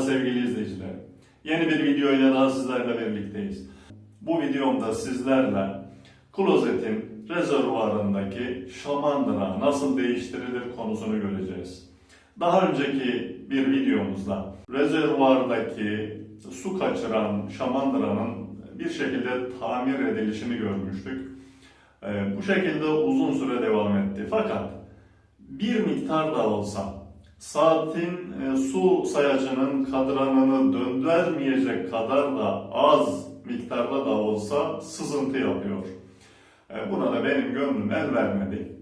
sevgili izleyiciler. Yeni bir video ile daha sizlerle birlikteyiz. Bu videomda sizlerle klozetin rezervuarındaki şamandıra nasıl değiştirilir konusunu göreceğiz. Daha önceki bir videomuzda rezervuardaki su kaçıran şamandıranın bir şekilde tamir edilişini görmüştük. Ee, bu şekilde uzun süre devam etti. Fakat bir miktar da olsa saatin e, su sayacının kadranını döndürmeyecek kadar da az miktarda da olsa sızıntı yapıyor. E, buna da benim gönlüm el vermedi.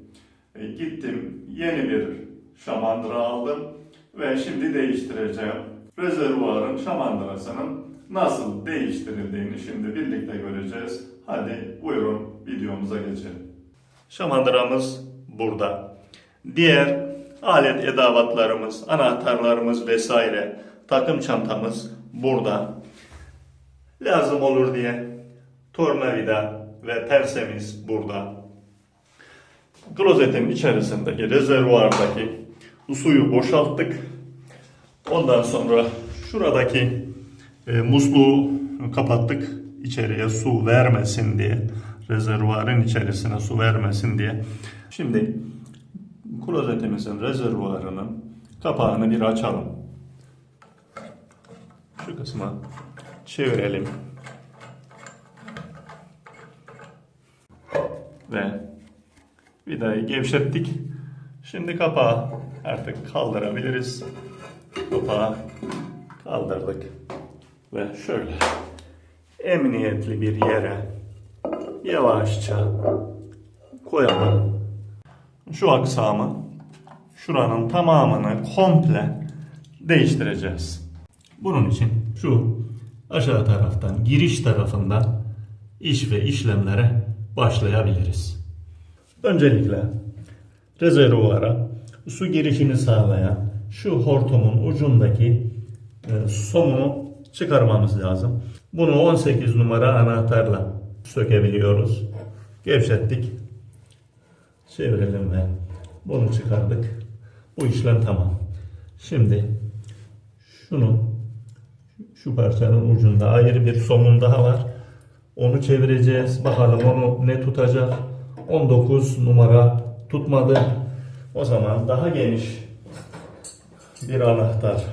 E, gittim yeni bir şamandıra aldım ve şimdi değiştireceğim. Rezervuarın şamandırasının nasıl değiştirildiğini şimdi birlikte göreceğiz. Hadi buyurun videomuza geçelim. Şamandıramız burada. Diğer alet edevatlarımız, anahtarlarımız vesaire, takım çantamız burada. Lazım olur diye tornavida ve persemiz burada. Klozetin içerisindeki rezervuardaki suyu boşalttık. Ondan sonra şuradaki e, musluğu kapattık içeriye su vermesin diye. Rezervuarın içerisine su vermesin diye. Şimdi klozetimizin rezervuarının kapağını bir açalım. Şu kısma çevirelim. Ve vidayı gevşettik. Şimdi kapağı artık kaldırabiliriz. Kapağı kaldırdık. Ve şöyle emniyetli bir yere yavaşça koyalım. Şu aksamı şuranın tamamını komple değiştireceğiz. Bunun için şu aşağı taraftan giriş tarafında iş ve işlemlere başlayabiliriz. Öncelikle rezervuara su girişini sağlayan şu hortumun ucundaki e, somunu çıkarmamız lazım. Bunu 18 numara anahtarla sökebiliyoruz. Gevşettik. Çevirelim ve bunu çıkardık. Bu işlem tamam. Şimdi şunu şu parçanın ucunda ayrı bir somun daha var. Onu çevireceğiz. Bakalım onu ne tutacak. 19 numara tutmadı. O zaman daha geniş bir anahtar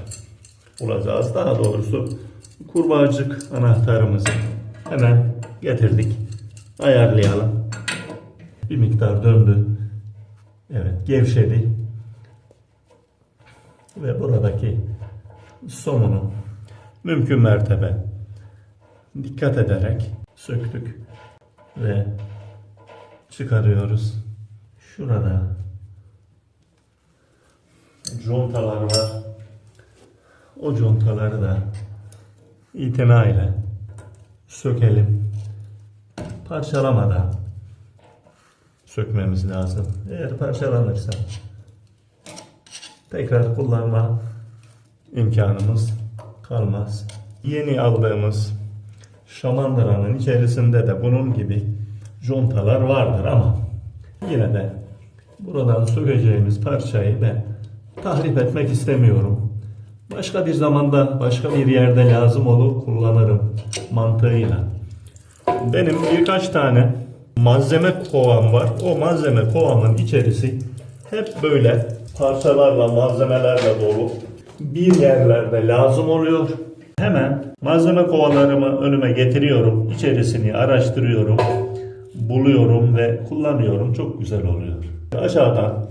bulacağız. Daha doğrusu kurbağacık anahtarımızı hemen getirdik. Ayarlayalım. Bir miktar döndü. Evet gevşedi. Ve buradaki somunu mümkün mertebe dikkat ederek söktük ve çıkarıyoruz. Şurada contalar var. O contaları da itinayla sökelim. Parçalamadan sökmemiz lazım. Eğer parçalanırsa tekrar kullanma imkanımız kalmaz. Yeni aldığımız şamandıranın içerisinde de bunun gibi contalar vardır ama yine de buradan sökeceğimiz parçayı ben tahrip etmek istemiyorum. Başka bir zamanda başka bir yerde lazım olur kullanırım mantığıyla. Benim birkaç tane malzeme kovam var. O malzeme kovamın içerisi hep böyle parçalarla, malzemelerle dolu. Bir yerlerde lazım oluyor. Hemen malzeme kovalarımı önüme getiriyorum. İçerisini araştırıyorum. Buluyorum ve kullanıyorum. Çok güzel oluyor. Aşağıdan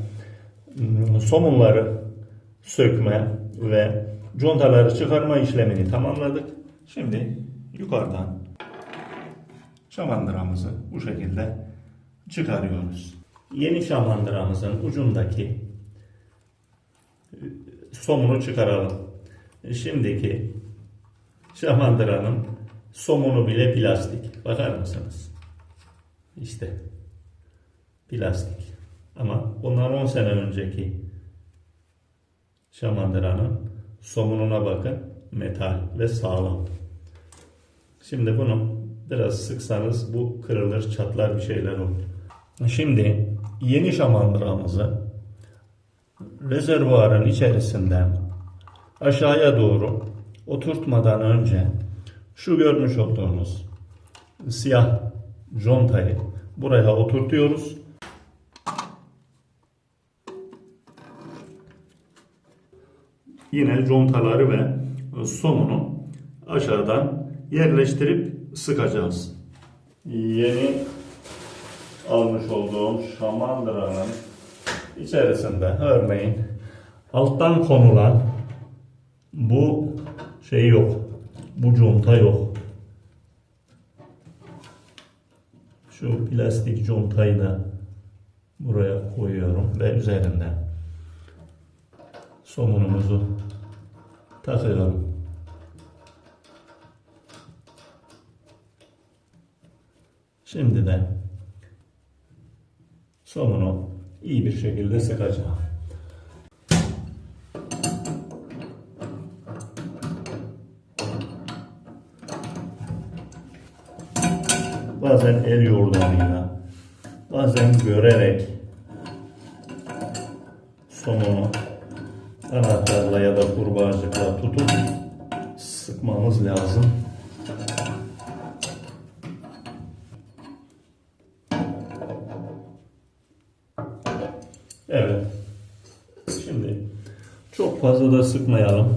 ım, somunları sökme ve contaları çıkarma işlemini tamamladık. Şimdi yukarıdan şamandıramızı bu şekilde çıkarıyoruz. Yeni şamandıramızın ucundaki e, somunu çıkaralım. Şimdiki şamandıranın somunu bile plastik. Bakar mısınız? İşte plastik. Ama bundan 10 sene önceki şamandıranın somununa bakın. Metal ve sağlam. Şimdi bunu biraz sıksanız bu kırılır, çatlar bir şeyler olur. Şimdi yeni şamandıramızı rezervuarın içerisinden aşağıya doğru oturtmadan önce şu görmüş olduğunuz siyah contayı buraya oturtuyoruz. Yine contaları ve somunu aşağıdan yerleştirip sıkacağız. Yeni almış olduğum şamandıranın içerisinde örneğin alttan konulan bu şey yok. Bu conta yok. Şu plastik contayı da buraya koyuyorum ve üzerinde somunumuzu takıyorum. Şimdi de somunu iyi bir şekilde sıkacağım. Bazen el yordamıyla, bazen görerek somunu anahtarla ya da kurbağacıkla tutup sıkmamız lazım. Fazla da sıkmayalım.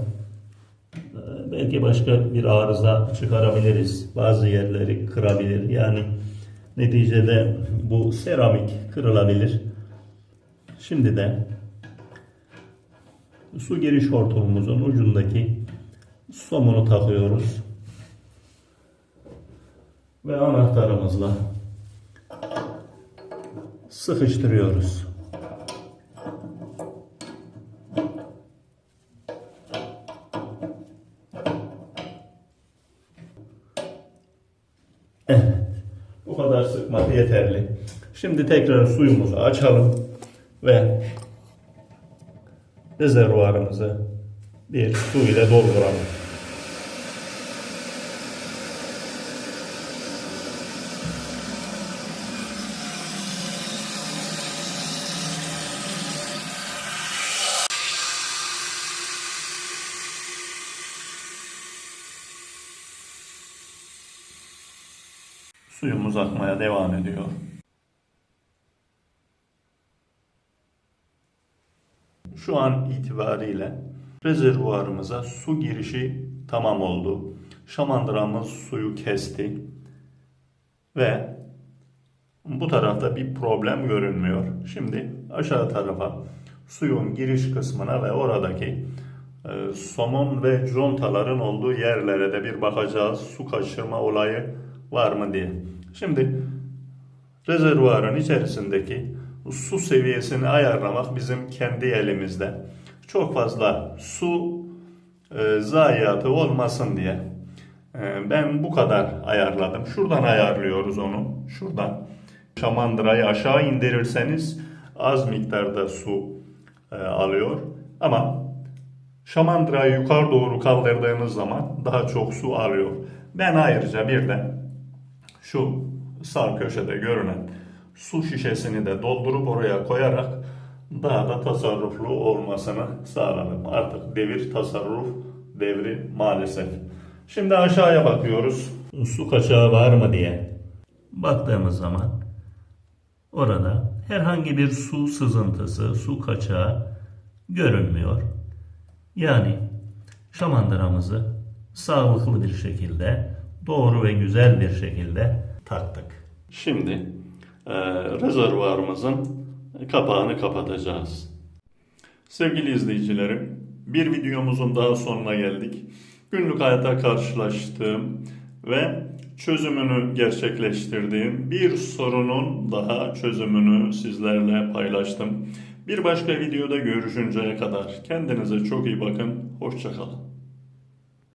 Ee, Belki başka bir arıza çıkarabiliriz. Bazı yerleri kırabilir. Yani neticede bu seramik kırılabilir. Şimdi de su giriş hortumumuzun ucundaki somunu takıyoruz. Ve anahtarımızla sıkıştırıyoruz. Şimdi tekrar suyumuzu açalım ve rezervuarımızı bir su ile dolduralım. Suyumuz akmaya devam ediyor. Şu an itibariyle rezervuarımıza su girişi tamam oldu. Şamandıramız suyu kesti. Ve bu tarafta bir problem görünmüyor. Şimdi aşağı tarafa suyun giriş kısmına ve oradaki e, somon ve contaların olduğu yerlere de bir bakacağız. Su kaçırma olayı var mı diye. Şimdi rezervuarın içerisindeki su seviyesini ayarlamak bizim kendi elimizde. Çok fazla su e, zayiatı olmasın diye e, ben bu kadar ayarladım. Şuradan ayarlıyoruz onu. Şuradan. Şamandırayı aşağı indirirseniz az miktarda su e, alıyor. Ama şamandırayı yukarı doğru kaldırdığınız zaman daha çok su alıyor. Ben ayrıca bir de şu sağ köşede görünen su şişesini de doldurup oraya koyarak daha da tasarruflu olmasını sağladım. Artık devir tasarruf devri maalesef. Şimdi aşağıya bakıyoruz. Su kaçağı var mı diye. Baktığımız zaman orada herhangi bir su sızıntısı, su kaçağı görünmüyor. Yani şamandıramızı sağlıklı bir şekilde, doğru ve güzel bir şekilde taktık. Şimdi rezervuarımızın kapağını kapatacağız. Sevgili izleyicilerim, bir videomuzun daha sonuna geldik. Günlük hayata karşılaştığım ve çözümünü gerçekleştirdiğim bir sorunun daha çözümünü sizlerle paylaştım. Bir başka videoda görüşünceye kadar kendinize çok iyi bakın. Hoşçakalın.